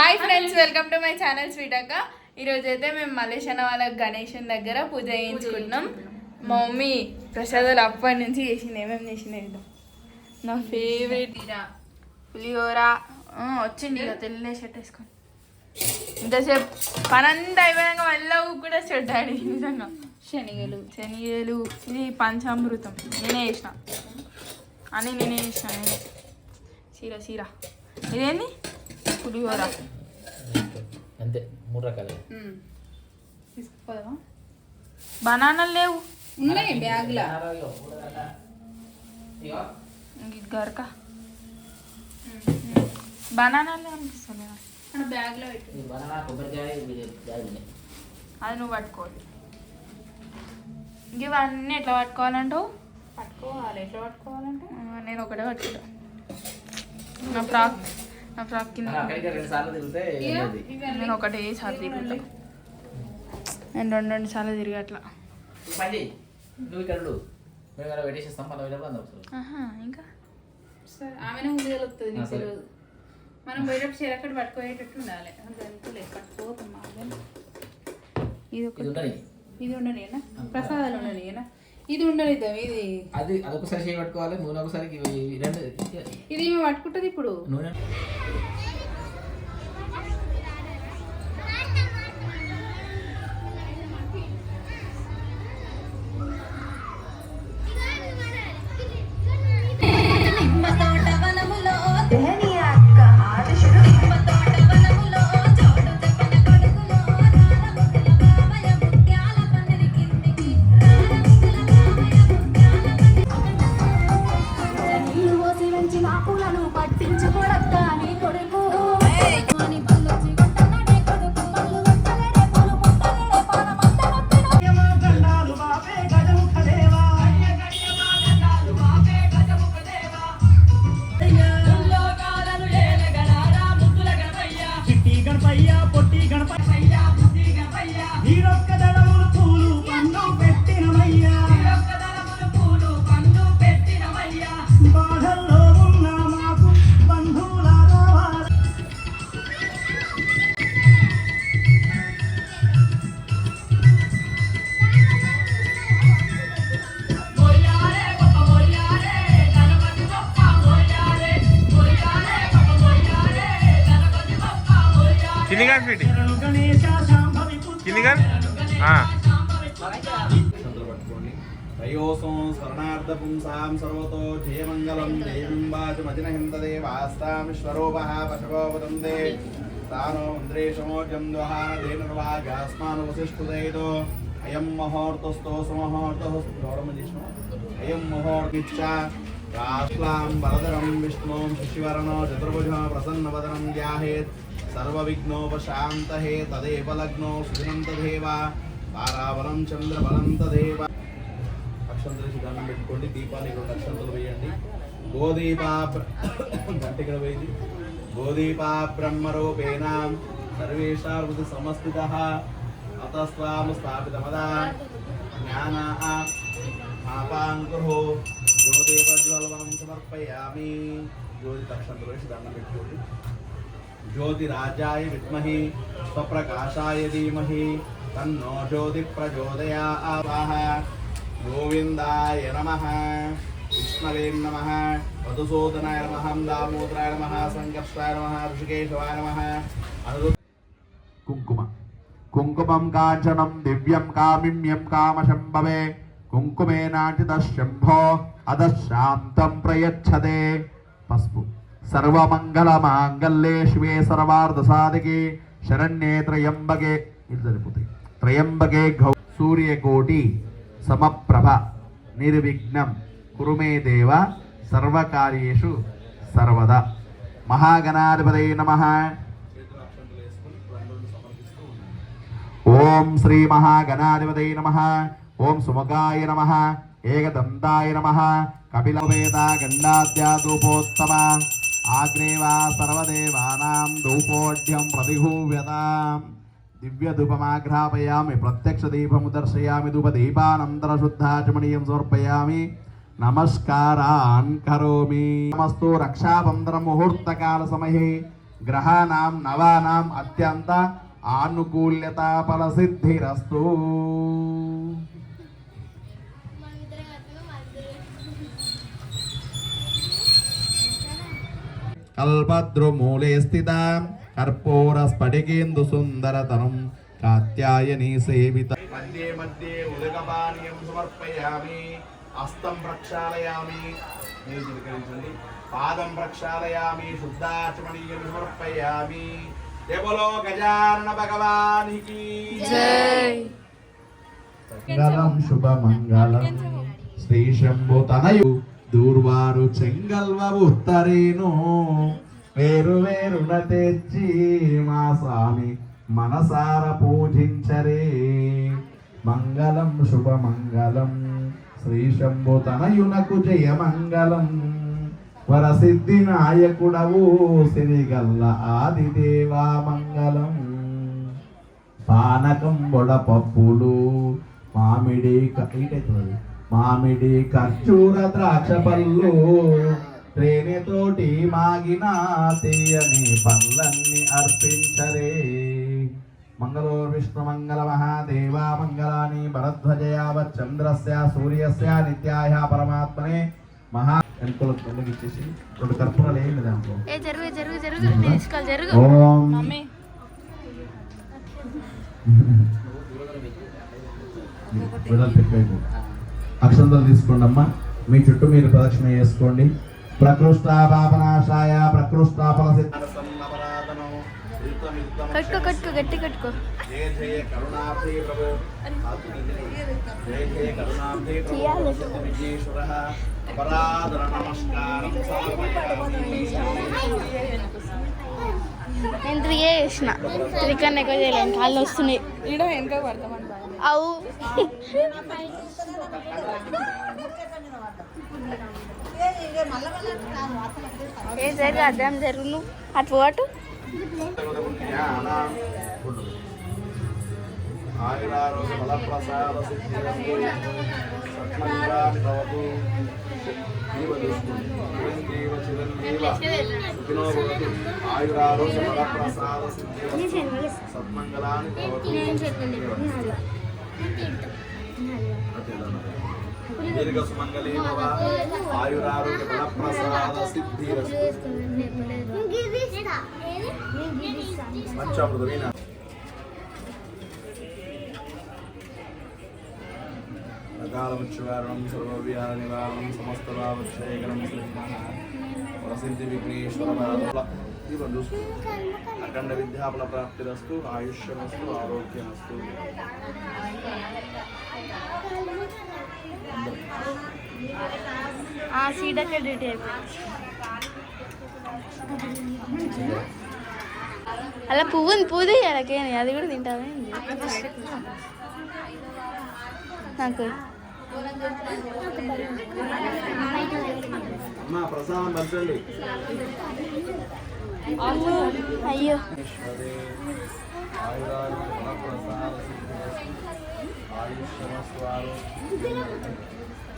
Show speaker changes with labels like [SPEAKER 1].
[SPEAKER 1] Hi friends welcome to my channel స్వీటక్క ఈరోజు అయితే మేము మలేషియా వాళ్ళ గణేషన్ దగ్గర పూజ చేయించుకుంటున్నాం. మా మమ్మీ ప్రసాదాలు అప్పటి నుంచి చేసింది ఏమేమి చేసింది నా ఫేవరెట్ పులిహోర. వచ్చింది ఇక తెల్ల షర్ట్ వేసుకొని. ఇంతసేపు పనంతా అయిపోయాక మళ్ళీ కూడా డాడీ నిజంగా. శనగలు. శనగలు. ఇది పంచామృతం. నేనే చేసిన. అని నేనే చేసిన నేనే. చీర చీర. ఇదేంది? పులిహోర.
[SPEAKER 2] అంతే మూడు రకాలు.
[SPEAKER 1] తీసుకుపోదామా? బనానాలు లేవు.
[SPEAKER 3] ఉన్నాయి బ్యాగ్లో.
[SPEAKER 1] గరక బనానాలు అనిపిస్తలేవా
[SPEAKER 3] మన బ్యాగ్లో.
[SPEAKER 1] అది నువ్వు పట్టుకోవాలి. ఇంక ఇవన్నీ ఎట్లా పట్టుకోవాలంటావు?
[SPEAKER 3] పట్టుకోవాలి. ఎట్లా పట్టుకోవాలంటే?
[SPEAKER 1] నేను ఒకటే పట్టుకుంటా. నా ఫ్రాక్. నా ఫ్రాక్ కింద నేను ఒకటే సార్లు తిరుగుతా. నేను రెండు రెండు సార్లు తిరిగి అట్లా. ఇంకా?
[SPEAKER 3] సరే ఆమెనే నీకు
[SPEAKER 2] సరే.
[SPEAKER 3] తెలియదు. మనం పోయేటప్పుడు పట్టుకోయేటట్టు ఉండాలి. పట్టుకోతున్నాం
[SPEAKER 1] ఇది
[SPEAKER 2] ఇది
[SPEAKER 1] ఒకటి
[SPEAKER 3] ప్రసాదాలు ఇది ఉండనిద్దాం ఇది.
[SPEAKER 2] అది అదొకసారి చేయి పట్టుకోవాలి నూనె ఒకసారి రెండు
[SPEAKER 3] ఇది పట్టుకుంటుంది ఇప్పుడు.
[SPEAKER 2] నూనె
[SPEAKER 4] కిందిగాని స్వీట్
[SPEAKER 5] శరణు గణేశ శాంభవి పుత్ర
[SPEAKER 4] కిందిగాని
[SPEAKER 6] చేతులు పట్టుకోండి త్రయోసం స్మరణార్థ పుంసాం సర్వతో జయమంగళం దేవీం వాచు మదిన హిందదేవాస్తామిశ్వరోపః పశవో వదందే తానో ఇంద్రేశమోజం ద్వాహాదేనుర్వాగాస్మాన్ వసిష్ఠుదైతో అయం మహోర్తస్థో సమహోర్తః గౌరవం చేసిన అయం మహోర్తిచ్చ రాష్లాం సర్వవిఘ్నోపశాంతహే తదేవ లగ్నో సుధినంతదేవ తారాబలం చంద్రబలం తదేవ అక్షంతలు సిద్ధాంతం పెట్టుకోండి దీపాన్ని రెండు అక్షంతలు వేయండి. గోదీపా గంట ఇక్కడ వేయండి. గోదీపా బ్రహ్మరూపేణ సర్వేషార్వతి సమస్థిత అతస్వాము స్థాపితమదా. జ్ఞాన ఆపాంకురు జ్యోతిపజ్వలవనం సమర్పయామి. జ్యోతి అక్షంతలు వేసి దండం పెట్టుకోండి. జ్యోతిరాజాయ విద్మహి స్వప్రకాశాయ ధీమహి తన్నో జ్యోతి ప్రచోదయావాహ గోవిందాయ నమ విష్ణవే నమ మధుసూదనాయ నమ దామోదరాయ నమ సంకర్షాయ నమ ఋషికేశవాయ నమ అను కుంకుమ కుంకుమం కాంచనం దివ్యం కామిమ్యం కామశంభవే కుంకుమే నాటిత శంభో అదశాంతం ప్రయచ్చదే పసుపు సర్వమంగళ మాంగళ్యే శివే సర్వార్థ సాధికే శరణ్యే త్రయంబకే ఇది సరిపోతాయి. త్రయంబకే గౌ సూర్యకోటి సమప్రభ నిర్విఘ్నం. కురుమే దేవ సర్వకార్యేషు సర్వదా. మహాగణాధిపతయ నమ. ఓం శ్రీ మహాగణాధిపతయ నమ. ఓం సుముఖాయ నమ. ఏకదంతాయ నమ. కపిలవేద గండాద్యాదూపోత్తమ ఆగ్రేవా సర్వదేవానాం ధూపోఢ్యం ప్రతిహూవ్యతాం దివ్యధూపమాఘ్రాపయామి ప్రత్యక్ష దీపము దర్శయామి ధూపదీపానంతర శుద్ధాచమనీయం సమర్పయామి నమస్కారాన్ కరోమి నమస్తు రక్షాబంధన ముహూర్తకాల సమయే గ్రహాణం నవానాం అత్యంత ఆనుకూల్యత ఫలసిద్ధిరస్తు కల్పద్రుమూలే స్థిత కర్పూర స్ఫటికేందు సుందరతనం కాత్యాయని సేవిత మధ్యే మధ్యే ఉదకపానీయం సమర్పయామి హస్తం ప్రక్షాళయామి మీరు చిలకరించండి పాదం ప్రక్షాళయామి శుద్ధాచమనీయం సమర్పయామి దేవలో గజానన భగవానికి
[SPEAKER 1] జై
[SPEAKER 6] మంగళం శుభమంగళం శ్రీ శంభు తనయు దూర్వారు చెంగల్వ ఉత్తరేను వేరు వేరున తెచ్చి మా స్వామి మనసార పూజించరే. మంగళం శుభమంగళం శ్రీ శంభు తనయునకు జయమంగళం. వరసిద్ధి నాయకుడవు సిరిగల్ల ఆదిదేవా మంగళం. పానకం వడపప్పులు మామిడి క- మామిడి ఖర్జూర ద్రాక్ష పళ్ళు తేనెతోటి మాగిన తీయని పళ్ళన్ని అర్పించరే. మంగళో విష్ణు మంగళ మహాదేవ మంగళాని భరద్వజయావత్ చంద్రస్య సూర్యస్య నిత్యాయ పరమాత్మనే మహా వెనుకల కొండకి ఇచ్చేసి రెండు కర్పూరాలు
[SPEAKER 7] ఏ జరుగు జరుగు జరుగు తీసుకోవాలి జరుగు.
[SPEAKER 6] ఓం.
[SPEAKER 1] మమ్మీ.
[SPEAKER 6] విడాలు పెట్టేయండి. అక్షంతలు తీసుకోండి అమ్మా మీ చుట్టూ మీరు ప్రదక్షిణ చేసుకోండి. ప్రకృష్ట పాపనాశాయ ప్రకృష్టాపన
[SPEAKER 7] కట్టుకో. గట్టి. నేను త్రీ చేసిన. త్రీ కన్నా ఎక్కువ చేయలేను కాళ్ళు వస్తున్నాయి.
[SPEAKER 1] ఈడ వెనక భయం.
[SPEAKER 7] అవు. ఏ జరుగు అర్థం జరుగు అటు అటు
[SPEAKER 6] జ్ఞానం. ఆయురారోగ్య ఫలప్రసాద సిద్ధిరస్తు. సత్మంగళాని దీర్ఘ సుమంగళి భవ. ఆయురారోగ్య ఫలప్రసాద సిద్ధి పంచామృతమైన అకాలముచ్చువారణం సర్వవ్యాధ నివారణం సమస్త భావక్షయకరం ప్రసిద్ధి విఘ్నేశ్వర దీపం చూసుకో అఖండ విద్యాఫల ప్రాప్తిరస్తు ఆయుష్యమస్తు ఆరోగ్యమస్తు
[SPEAKER 7] ആ ആസിഡൊക്കെ ഇട്ടിട്ട്
[SPEAKER 6] അല്ല പൂവ് പൂതി
[SPEAKER 7] ഇളക്കേനെ
[SPEAKER 6] അത് കൂടെ നിണ്ടാവേ നമുക്ക് അയ്യോ. ആയുഷ്മസ്വാരോ